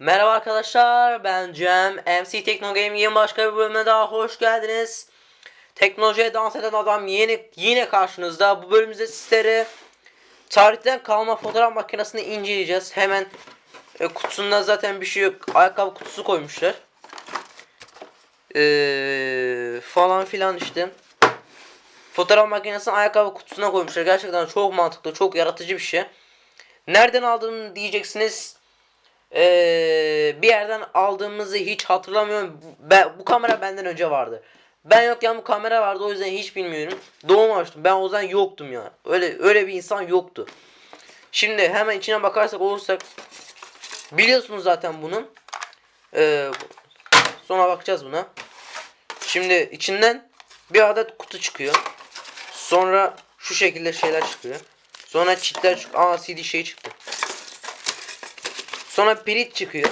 Merhaba arkadaşlar ben Cem MC Tekno Gaming'in başka bir bölümüne daha hoş geldiniz. Teknolojiye dans eden adam yeni yine karşınızda. Bu bölümümüzde sizlere tarihten kalma fotoğraf makinesini inceleyeceğiz. Hemen e, kutusunda zaten bir şey yok. Ayakkabı kutusu koymuşlar. Ee, falan filan işte. Fotoğraf makinesini ayakkabı kutusuna koymuşlar. Gerçekten çok mantıklı, çok yaratıcı bir şey. Nereden aldığını diyeceksiniz. Ee, bir yerden aldığımızı hiç hatırlamıyorum. Ben, bu kamera benden önce vardı. Ben yokken bu kamera vardı o yüzden hiç bilmiyorum. Doğmamıştım. Ben o zaman yoktum ya. Öyle öyle bir insan yoktu. Şimdi hemen içine bakarsak olursak biliyorsunuz zaten bunu. Ee, sonra bakacağız buna. Şimdi içinden bir adet kutu çıkıyor. Sonra şu şekilde şeyler çıkıyor. Sonra çitler çıkıyor. Aa CD şey çıktı. Sonra pirit çıkıyor.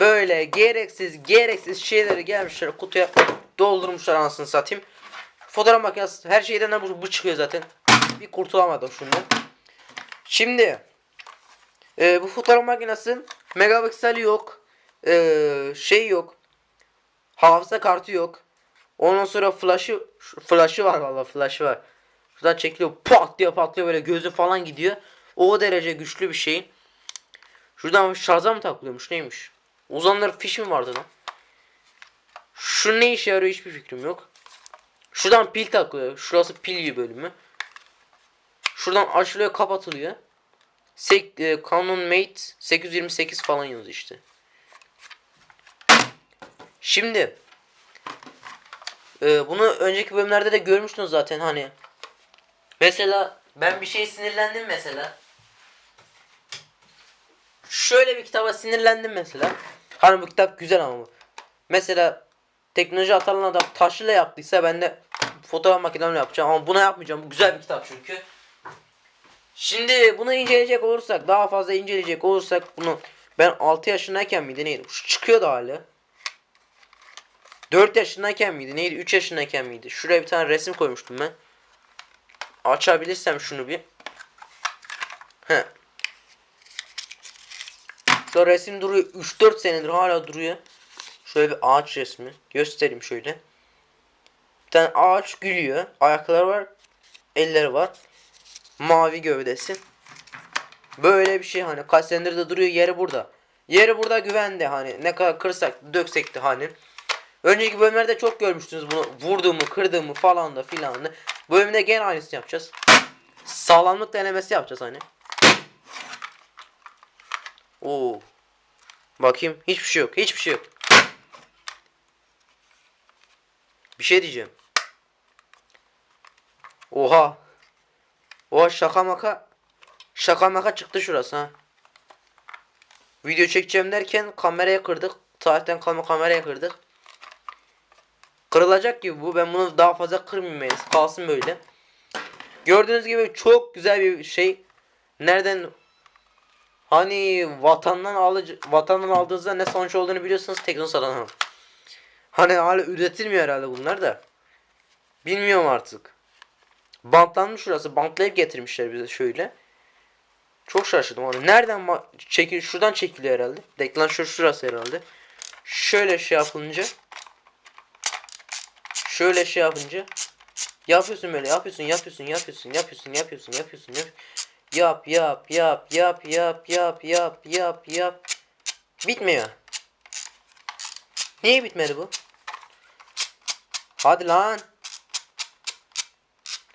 Böyle gereksiz gereksiz şeyleri gelmişler kutuya doldurmuşlar anasını satayım. Fotoğraf makinesi her şeyden de bu, bu çıkıyor zaten. Bir kurtulamadım şundan. Şimdi e, bu fotoğraf makinesi megapiksel yok. E, şey yok. Hafıza kartı yok. Ondan sonra flash'ı flash'ı var vallahi flash'ı var. Şuradan çekiliyor pat diye patlıyor böyle gözü falan gidiyor. O derece güçlü bir şey. Şuradan şarja mı takılıyormuş neymiş? Uzanlar fiş mi vardı lan? Şu ne işe yarıyor hiçbir fikrim yok. Şuradan pil takılıyor. Şurası pil bölümü. Şuradan açılıyor kapatılıyor. Sek, e, Canon Mate 828 falan yazıyor işte. Şimdi e, bunu önceki bölümlerde de görmüştünüz zaten hani. Mesela ben bir şey sinirlendim mesela. Şöyle bir kitaba sinirlendim mesela. Hani bu kitap güzel ama. Mesela teknoloji atalan adam taşıyla yaptıysa ben de fotoğraf makinemle yapacağım ama buna yapmayacağım. Bu güzel bir kitap çünkü. Şimdi bunu inceleyecek olursak daha fazla inceleyecek olursak bunu ben 6 yaşındayken miydi neydi? Şu çıkıyordu hali. 4 yaşındayken miydi neydi? 3 yaşındayken miydi? Şuraya bir tane resim koymuştum ben. Açabilirsem şunu bir. He. Şu resim duruyor. 3-4 senedir hala duruyor. Şöyle bir ağaç resmi. Göstereyim şöyle. Bir tane ağaç gülüyor. Ayakları var. Elleri var. Mavi gövdesi. Böyle bir şey hani kaç senedir de duruyor yeri burada. Yeri burada güvende hani ne kadar kırsak döksek de hani. Önceki bölümlerde çok görmüştünüz bunu vurduğumu kırdığımı falan da filan da. Bu bölümde gene aynısını yapacağız. Sağlamlık denemesi yapacağız hani. Oo. Bakayım hiçbir şey yok hiçbir şey yok. Bir şey diyeceğim. Oha. Oha şaka maka. Şaka maka çıktı şurası ha. Video çekeceğim derken kameraya kırdık. Tarihten kalma kameraya kırdık. Kırılacak gibi bu. Ben bunu daha fazla kırmayayım. Kalsın böyle. Gördüğünüz gibi çok güzel bir şey. Nereden hani vatandan alıcı vatandan aldığınızda ne sonuç olduğunu biliyorsunuz Teknosa'dan. Hani hala üretilmiyor herhalde bunlar da. Bilmiyorum artık. Bantlanmış şurası. Bantlayıp getirmişler bize şöyle. Çok şaşırdım. Hani nereden çekil şuradan çekiliyor herhalde. Deklan şu şurası herhalde. Şöyle şey yapınca şöyle şey yapınca yapıyorsun böyle yapıyorsun yapıyorsun yapıyorsun yapıyorsun yapıyorsun yapıyorsun yap yap yap yap yap yap yap yap yap yap bitmiyor. Niye bitmedi bu? Hadi lan.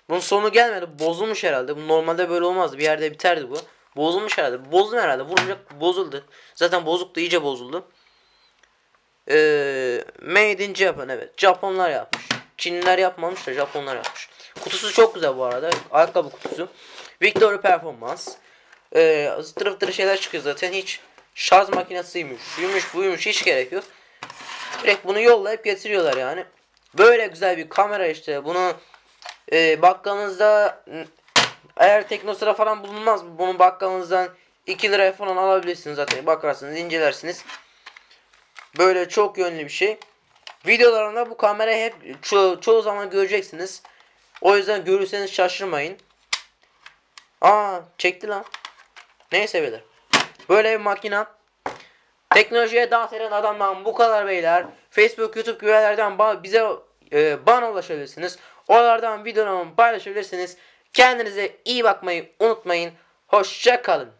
Bunun sonu gelmedi. Bozulmuş herhalde. Bu normalde böyle olmazdı. Bir yerde biterdi bu. Bozulmuş herhalde. Bozdum herhalde. Vurunca bozuldu. Zaten bozuktu. iyice bozuldu. Ee, made in Japan evet. Japonlar yapmış. Çinliler yapmamış da Japonlar yapmış. Kutusu çok güzel bu arada. Ayakkabı kutusu. Victory Performance. Ee, zıtırı şeyler çıkıyor zaten. Hiç şarj makinesiymiş. Şuymuş buymuş. Hiç gerek yok. Direkt bunu yollayıp getiriyorlar yani. Böyle güzel bir kamera işte. Bunu e, bakkalınızda eğer teknosura falan bulunmaz bunu bakkalınızdan 2 liraya falan alabilirsiniz zaten. Bakarsınız incelersiniz. Böyle çok yönlü bir şey. Videolarımda bu kamerayı hep ço çoğu zaman göreceksiniz. O yüzden görürseniz şaşırmayın. Aa çekti lan. Neyse beyler. Böyle bir makina. Teknolojiye dans eden adamdan bu kadar beyler. Facebook, YouTube ba- bize e, bana ulaşabilirsiniz. Oralardan videolarımı paylaşabilirsiniz. Kendinize iyi bakmayı unutmayın. Hoşça kalın.